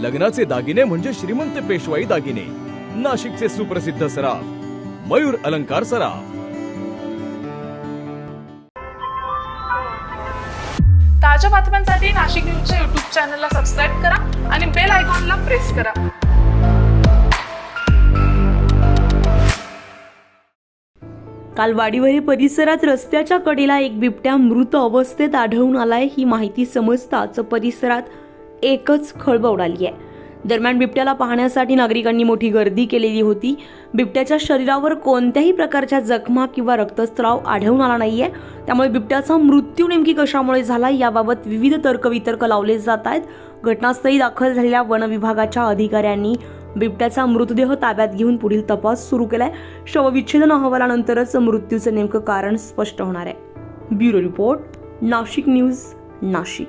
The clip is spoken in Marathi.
लग्नाचे दागिने म्हणजे श्रीमंत पेशवाई दागिने. नाशिकचे सुप्रसिद्ध सराफ मयूर अलंकार सराफ. ताज्या बातम्यांसाठी नाशिक न्यूजच्या युट्यूब चॅनलला सबस्क्राईब करा आणि बेल आयकॉनला प्रेस करा. काल वाडीवरी परिसरात रस्त्याच्या कडेला एक बिबट्या मृत अवस्थेत आढळून आलाय ही माहिती समजताच परिसरात एकच खळबळ उडाली आहे. दरम्यान बिबट्याला पाहण्यासाठी नागरिकांनी मोठी गर्दी केलेली होती. बिबट्याच्या शरीरावर कोणत्याही प्रकारच्या जखमा किंवा रक्तस्राव आढळून आला नाहीये. त्यामुळे बिबट्याचा मृत्यू नेमकी कशामुळे झाला याबाबत विविध तर्कवितर्क लावले जात आहेत. घटनास्थळी दाखल झालेल्या वनविभागाच्या अधिकाऱ्यांनी बिबट्याचा मृतदेह ताब्यात घेऊन पुढील तपास सुरू केलाय. शवविच्छेदन अहवालानंतरच मृत्यूचं नेमकं कारण स्पष्ट होणार आहे. Bureau report Nashik news Nashik.